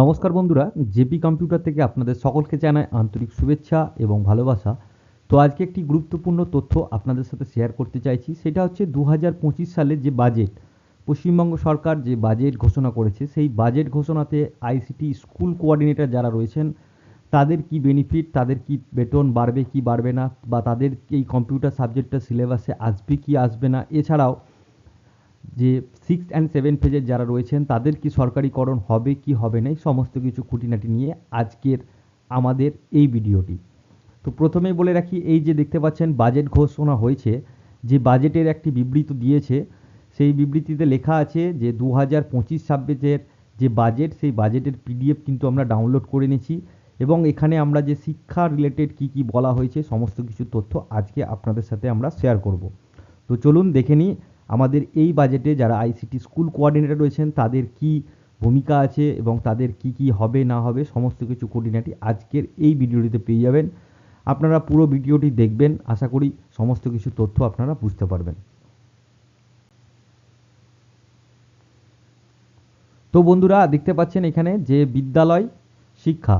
নমস্কার বন্ধুরা, JP computer থেকে আপনাদের সকলকে জানায় আন্তরিক শুভেচ্ছা এবং ভালোবাসা। তো আজকে একটি গুরুত্বপূর্ণ তথ্য আপনাদের সাথে শেয়ার করতে চাইছি, সেটা হচ্ছে দু সালের যে বাজেট পশ্চিমবঙ্গ সরকার যে বাজেট ঘোষণা করেছে, সেই বাজেট ঘোষণাতে আইসিটি স্কুল কোঅর্ডিনেটর যারা রয়েছেন, তাদের কি বেনিফিট তাদের কি বেতন বাড়বে, কি বাড়বে না, বা তাদের এই কম্পিউটার সাবজেক্টটা সিলেবাসে আসবে, কি আসবে না, এছাড়াও যে সিক্স অ্যান্ড সেভেন ফেজের যারা রয়েছেন, তাদের কি সরকারিকরণ হবে, কি হবে না সমস্ত কিছু খুঁটিনাটি নিয়ে আজকের আমাদের এই ভিডিওটি। তো প্রথমেই বলে রাখি, এই যে দেখতে পাচ্ছেন বাজেট ঘোষণা হয়েছে, যে বাজেটের একটি বিবৃতি দিয়েছে, সেই বিবৃতিতে লেখা আছে যে দু হাজার পঁচিশ ছাব্বিশের যে বাজেট সেই বাজেটের পিডিএফ কিন্তু আমরা ডাউনলোড করে নিয়েছি এবং এখানে আমরা যে শিক্ষা রিলেটেড কি কি বলা হয়েছে, সমস্ত কিছু তথ্য আজকে আপনাদের সাথে আমরা শেয়ার করব। তো চলুন দেখে নিই আমাদের এই বাজেটে যারা আইসিটি স্কুল কোঅর্ডিনেটর রয়েছেন, তাদের কি ভূমিকা আছে এবং তাদের কি কি হবে, না হবে, সমস্ত কিছু খুঁটিনাটি আজকের এই ভিডিওটিতে পেয়ে যাবেন। আপনারা পুরো ভিডিওটি দেখবেন। আশা করি সমস্ত কিছু তথ্য আপনারা বুঝতে পারবেন। তো বন্ধুরা, দেখতে পাচ্ছেন এখানে যে বিদ্যালয় শিক্ষা।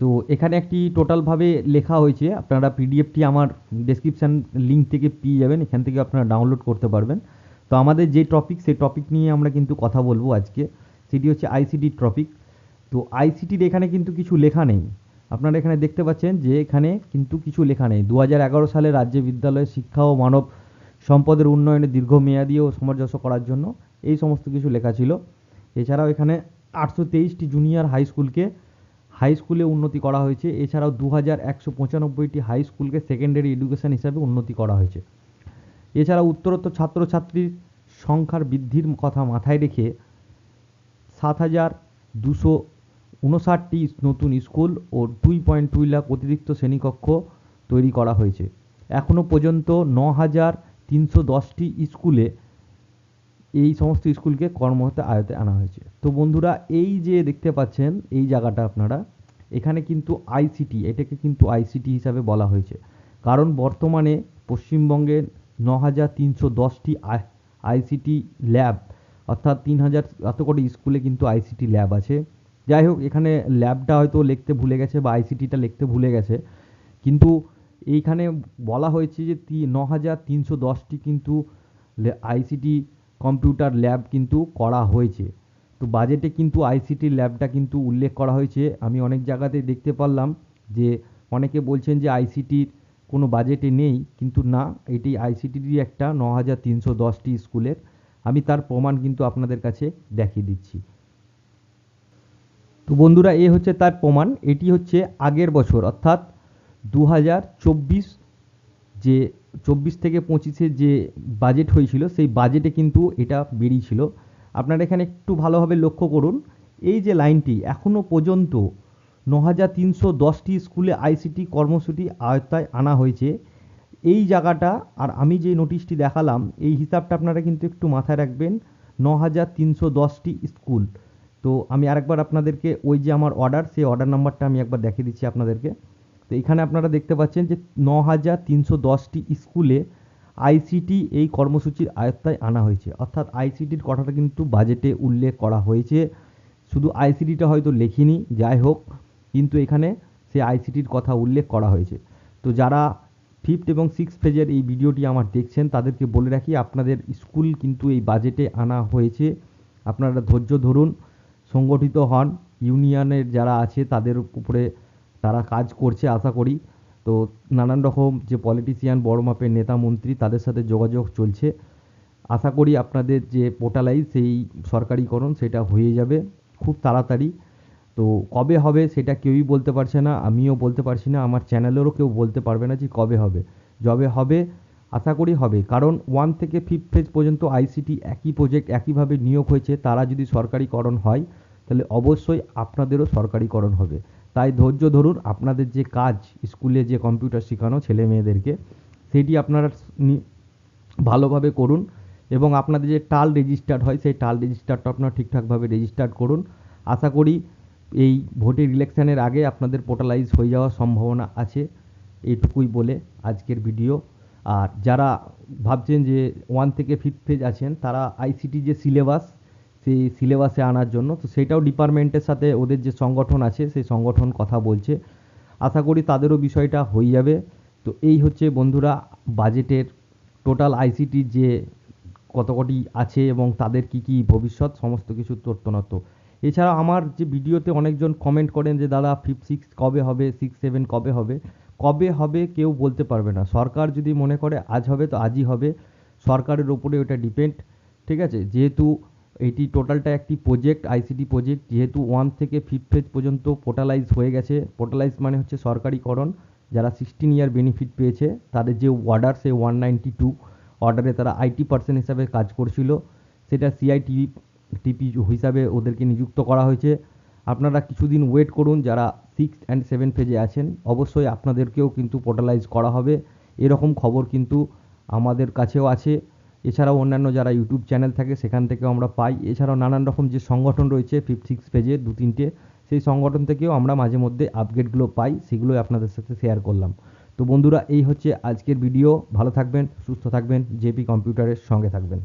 তো এখানে একটি টোটালভাবে লেখা হয়েছে। আপনারা পিডিএফটি আমার ডেসক্রিপশান লিঙ্ক থেকে পেয়ে যাবেন। এখান থেকে আপনারা ডাউনলোড করতে পারবেন। তো আমাদের যে টপিক সেই টপিক নিয়ে আমরা কিন্তু কথা বলব আজকে। সেটি হচ্ছে আইসিটির টপিক তো আইসিটির এখানে কিন্তু কিছু লেখা নেই। আপনারা এখানে দেখতে পাচ্ছেন যে এখানে কিন্তু কিছু লেখা নেই। দু হাজার এগারো সালে রাজ্য বিদ্যালয়ের শিক্ষা ও মানব সম্পদের উন্নয়নে দীর্ঘমেয়াদী ও সামঞ্জস্য করার জন্য এই সমস্ত কিছু লেখা ছিল। এছাড়াও এখানে আটশো তেইশটি জুনিয়র হাই স্কুলকে হাই স্কুলে উন্নতি করা হয়েছে। এছাড়াও দু হাজার একশো পঁচানব্বইটি হাই স্কুলকে সেকেন্ডারি এডুকেশন হিসাবে উন্নতি করা হয়েছে। এছাড়া উত্তরোত্তর ছাত্রছাত্রীর সংখ্যার বৃদ্ধির কথা মাথায় রেখে সাত হাজার দুশো উনষাটটি নতুন স্কুল ও দুই পয়েন্ট দুই লাখ অতিরিক্ত শ্রেণীকক্ষ তৈরি করা হয়েছে। এখনও পর্যন্ত ন হাজার তিনশো দশটি স্কুলে এই সমস্ত স্কুলকে কর্মহতে আয়তে আনা হয়েছে। তো বন্ধুরা, এই যে দেখতে পাচ্ছেন, এই জায়গাটা আপনারা, এখানে কিন্তু আইসিটি, এটাকে কিন্তু আইসিটি হিসাবে বলা হয়েছে। কারণ বর্তমানে পশ্চিমবঙ্গের ন হাজার তিনশো দশটি আইসিটি ল্যাব, অর্থাৎ তিন হাজার এত কোটি স্কুলে কিন্তু আইসিটি ল্যাব আছে। যাই হোক, এখানে ল্যাবটা হয়তো লিখতে ভুলে গেছে বা আইসিটিটা লিখতে ভুলে গেছে। কিন্তু এইখানে বলা হয়েছে যে তি ন হাজার তিনশো দশটি কিন্তু আইসিটি কম্পিউটার ল্যাব কিন্তু করা হয়েছে। তো বাজেটে কিন্তু আইসিটি ল্যাবটা কিন্তু উল্লেখ করা হয়েছে। আমি অনেক জায়গাতে দেখতে পারলাম যে অনেকে বলছেন যে আইসিটির কোনো বাজেটে নেই, কিন্তু না, এটি আইসিটিরই একটা ন হাজার তিনশো দশটি স্কুলের। আমি তার প্রমাণ কিন্তু আপনাদের কাছে দেখিয়ে দিচ্ছি। তো বন্ধুরা, এ হচ্ছে তার প্রমাণ। এটি হচ্ছে আগের বছর, অর্থাৎ দু হাজার চব্বিশ যে, চব্বিশ থেকে পঁচিশে যে বাজেট হয়েছিল, সেই বাজেটে কিন্তু এটা বেরিয়েছিল। আপনারা এখানে একটু ভালোভাবে লক্ষ্য করুন। এই যে লাইনটি এখনও পর্যন্ত ন হাজার তিনশো দশটি স্কুলে আইসিটি কর্মসূচি আয়ত্তায় আনা হয়েছে। এই জায়গাটা আর আমি যে নোটিশটি দেখালাম, এই হিসাবটা আপনারা কিন্তু একটু মাথায় রাখবেন ন হাজার তিনশো দশটি স্কুল। তো আমি আরেকবার আপনাদেরকে ওই যে আমার অর্ডার সেই অর্ডার নাম্বারটা আমি একবার দেখিয়ে দিচ্ছি আপনাদেরকে। তো এখানে আপনারা দেখতে পাচ্ছেন যে ন হাজার তিনশো দশটি স্কুলে আইসিটি এই কর্মসূচির আয়ত্তায় আনা হয়েছে। অর্থাৎ আইসিটির কথাটা কিন্তু বাজেটে উল্লেখ করা হয়েছে। শুধু আইসিটিটা হয়তো লেখিনি, যাই হোক কিন্তু এখানে সেই আইসিটির কথা উল্লেখ করা হয়েছে। তো যারা ফিফথ এবং সিক্স ফেজের এই ভিডিওটি আমার দেখছেন, তাদেরকে বলে রাখি, আপনাদের স্কুল কিন্তু এই বাজেটে আনা হয়েছে। আপনারা ধৈর্য ধরুন, সংগঠিত হন ইউনিয়নের যারা আছে, তাদের উপরে তারা কাজ করছে, আশা করি। তো নানান রকম যে পলিটিশিয়ান বড় মাপের নেতা, মন্ত্রী, তাদের সাথে যোগাযোগ চলছে। আশা করি আপনাদের যে পোর্টালাইজ সেই সরকারিকরণ, সেটা হয়ে যাবে। খুব তাড়াতাড়ি তো কবে হবে সেটা কেউই বলতে পারছে না, আমিও বলতে পারছি না, আমার চ্যানেলেরও কেউ বলতে পারবে না যে কবে হবে। যবে হবে, আশা করি হবে। কারণ ওয়ান থেকে ফিফথ ফেজ পর্যন্ত আইসিটি একই প্রজেক্ট একইভাবে নিয়োগ হয়েছে, তারা যদি সরকারিকরণ হয়, তাহলে অবশ্যই আপনাদেরও সরকারিকরণ হবে। তাই ধৈর্য ধরুন, আপনাদের যে কাজ, স্কুলে যে কম্পিউটার শেখানো ছেলে মেয়েদেরকে, সেটি আপনারা ভালোভাবে করুন এবং আপনাদের যে টাল রেজিস্টার্ড হয়, সেই টাল রেজিস্টারটা আপনারা ঠিকঠাকভাবে রেজিস্টার্ড করুন। আশা করি এই ভোটের ইলেকশানের আগে আপনাদের পোর্টালাইজ হয়ে যাওয়ার সম্ভাবনা আছে, এইটুকুই বলে আজকের ভিডিও আর যারা ভাবছেন যে ওয়ান থেকে ফিফথ ফেজ আছেন, তারা আইসিটি যে সিলেবাস সেই সিলেবাসে আনার জন্য, তো সেটাও ডিপার্টমেন্টের সাথে ওদের যে সংগঠন আছে, সেই সংগঠন কথা বলছে। আশা করি তাদেরও বিষয়টা হয়ে যাবে। তো এই হচ্ছে বন্ধুরা, বাজেটের টোটাল আইসিটির যে কত কটি আছে এবং তাদের কি কি ভবিষ্যৎ, সমস্ত কিছু তথ্যনত এছাড়া আমার যে ভিডিওতে অনেকজন কমেন্ট করেন যে, দাদা ফিফ সিক্স কবে হবে? সিক্স সেভেন কবে হবে? কবে হবে কেউ বলতে পারবে না। সরকার যদি মনে করে আজ হবে, তো আজই হবে। সরকারের ওপরে ওটা ডিপেন্ড ঠিক আছে? যেহেতু এটি টোটালটা একটি প্রজেক্ট আইসিটি প্রজেক্ট যেহেতু ওয়ান থেকে ফিফথ ফেজ পর্যন্ত পোর্টালাইজ হয়ে গেছে। পোর্টালাইজ মানে হচ্ছে সরকারিকরণ। যারা সিক্সটিন ইয়ার বেনিফিট পেয়েছে, তাদের যে অর্ডার সেই ওয়ান নাইনটি টু অর্ডারে তারা আইটি পার্সন হিসাবে কাজ করছিল। সেটা সিআইটিভি টিপি হিসাবে ওদেরকে নিযুক্ত করা হয়েছে। আপনারা কিছুদিন ওয়েট করুন, যারা সিক্স অ্যান্ড সেভেন ফেজে আছেন, অবশ্যই আপনাদেরকেও কিন্তু পোর্টালাইজ করা হবে। এরকম খবর কিন্তু আমাদের কাছেও আছে। এছাড়াও অন্যান্য যারা ইউটিউব চ্যানেল থাকে, সেখান থেকেও আমরা পাই। এছাড়াও নানান রকম যে সংগঠন রয়েছে ফিফ সিক্স পেজে দু তিনটে, সেই সংগঠন থেকেও আমরা মাঝে মধ্যে আপডেটগুলো পাই, সেগুলোই আপনাদের সাথে শেয়ার করলাম। তো বন্ধুরা, এই হচ্ছে আজকের ভিডিও ভালো থাকবেন, সুস্থ থাকবেন জেপি কম্পিউটারের সঙ্গে থাকবেন।